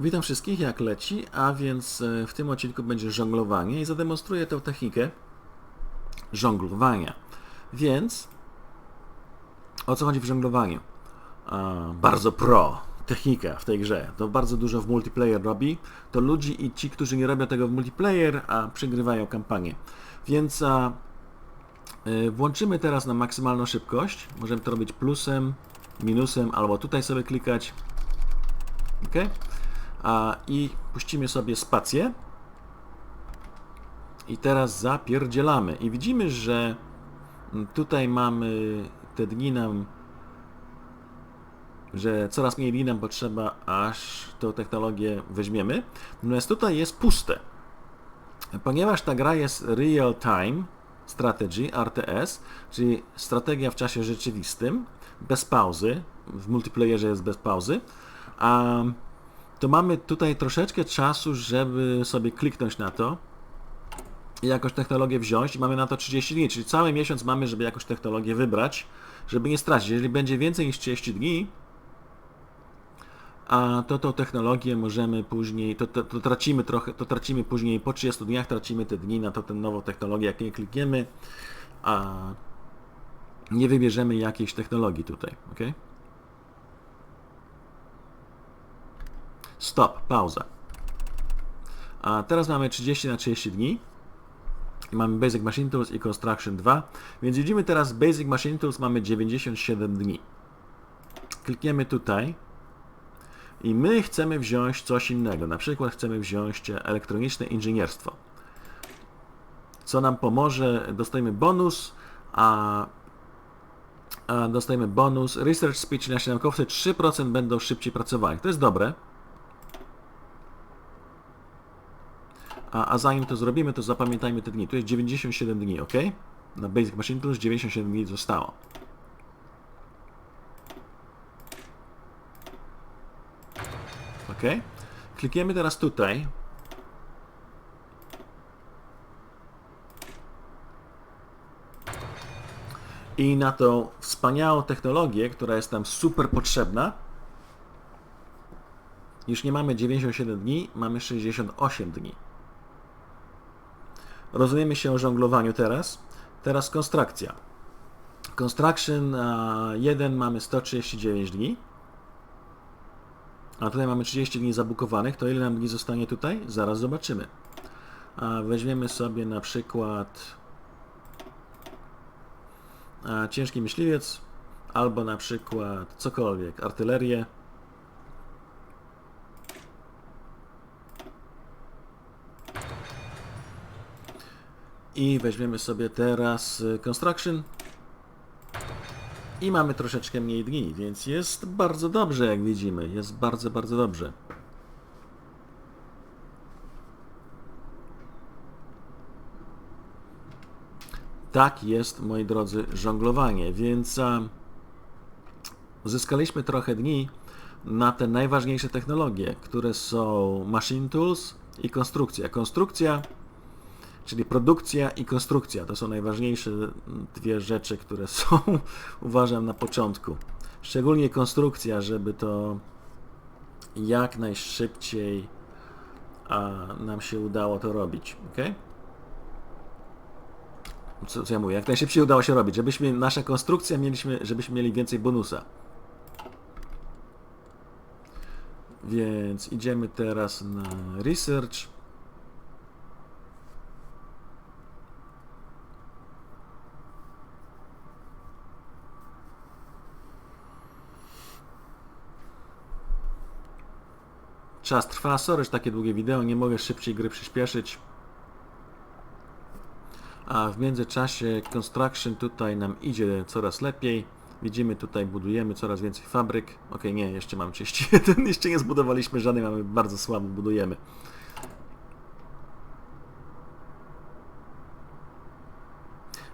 Witam wszystkich, jak leci, a więc e, w tym odcinku będzie żonglowanie i zademonstruję tę technikę żonglowania. Więc o co chodzi w żonglowaniu? Bardzo pro technika w tej grze. To bardzo dużo w multiplayer robi. To ludzi i ci, którzy nie robią tego w multiplayer, a przegrywają kampanię. Więc a, y, włączymy teraz na maksymalną szybkość. Możemy to robić plusem, minusem, albo tutaj sobie klikać. OK. A, I puścimy sobie spację. I teraz zapierdzielamy. I widzimy, że tutaj mamy te dni nam, że coraz mniej dni nam potrzeba, aż tą technologię weźmiemy. Natomiast tutaj jest puste. Ponieważ ta gra jest real time strategy, RTS, czyli strategia w czasie rzeczywistym, bez pauzy, w multiplayerze jest bez pauzy, a to mamy tutaj troszeczkę czasu, żeby sobie kliknąć na to i jakąś technologię wziąć mamy na to 30 dni, czyli cały miesiąc mamy, żeby jakąś technologię wybrać, żeby nie stracić. Jeżeli będzie więcej niż 30 dni, a to tą technologię możemy później, to, to, to tracimy trochę, to tracimy później po 30 dniach, tracimy te dni na to tę nową technologię, jak nie klikniemy, a nie wybierzemy jakiejś technologii tutaj, ok? Stop, pauza. A teraz mamy 30 na 30 dni. I mamy Basic Machine Tools i Construction 2. Więc widzimy teraz Basic Machine Tools mamy 97 dni. Klikniemy tutaj i my chcemy wziąć coś innego. Na przykład chcemy wziąć elektroniczne inżynierstwo. Co nam pomoże, dostajemy bonus, a, a dostajemy bonus. Research Speech, nasi naukowcy 3% będą szybciej pracowali. To jest dobre. A, a zanim to zrobimy, to zapamiętajmy te dni. Tu jest 97 dni, ok? Na Basic Machine Tools 97 dni zostało. Ok? Klikniemy teraz tutaj. I na tą wspaniałą technologię, która jest nam super potrzebna, już nie mamy 97 dni, mamy 68 dni. Rozumiemy się o żonglowaniu teraz. Teraz konstrukcja. Construction 1 mamy 139 dni. A tutaj mamy 30 dni zabukowanych. To ile nam dni zostanie tutaj? Zaraz zobaczymy. Weźmiemy sobie na przykład ciężki myśliwiec albo na przykład cokolwiek, artylerię. I weźmiemy sobie teraz y, Construction. I mamy troszeczkę mniej dni, więc jest bardzo dobrze, jak widzimy. Jest bardzo, bardzo dobrze. Tak jest, moi drodzy, żonglowanie, więc uzyskaliśmy trochę dni na te najważniejsze technologie, które są Machine Tools i konstrukcja. Konstrukcja Czyli produkcja i konstrukcja to są najważniejsze dwie rzeczy, które są, uważam, na początku. Szczególnie konstrukcja, żeby to jak najszybciej a, nam się udało to robić. ok? Co, co ja mówię? Jak najszybciej udało się robić, żebyśmy, nasza konstrukcja mieliśmy, żebyśmy mieli więcej bonusa. Więc idziemy teraz na research. Czas trwa, sorry, że takie długie wideo, nie mogę szybciej gry przyspieszyć. A w międzyczasie construction tutaj nam idzie coraz lepiej. Widzimy tutaj budujemy coraz więcej fabryk. Ok, nie, jeszcze mam 31, jeszcze nie zbudowaliśmy żadnej, mamy bardzo słabo budujemy.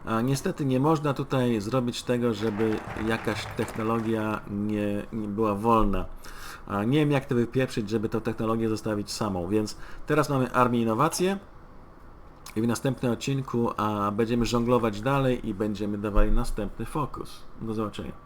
A niestety nie można tutaj zrobić tego, żeby jakaś technologia nie, nie była wolna. Nie wiem jak to wypieprzyć, żeby tę technologię zostawić samą, więc teraz mamy Armię Innowacje i w następnym odcinku będziemy żonglować dalej i będziemy dawali następny fokus. Do zobaczenia.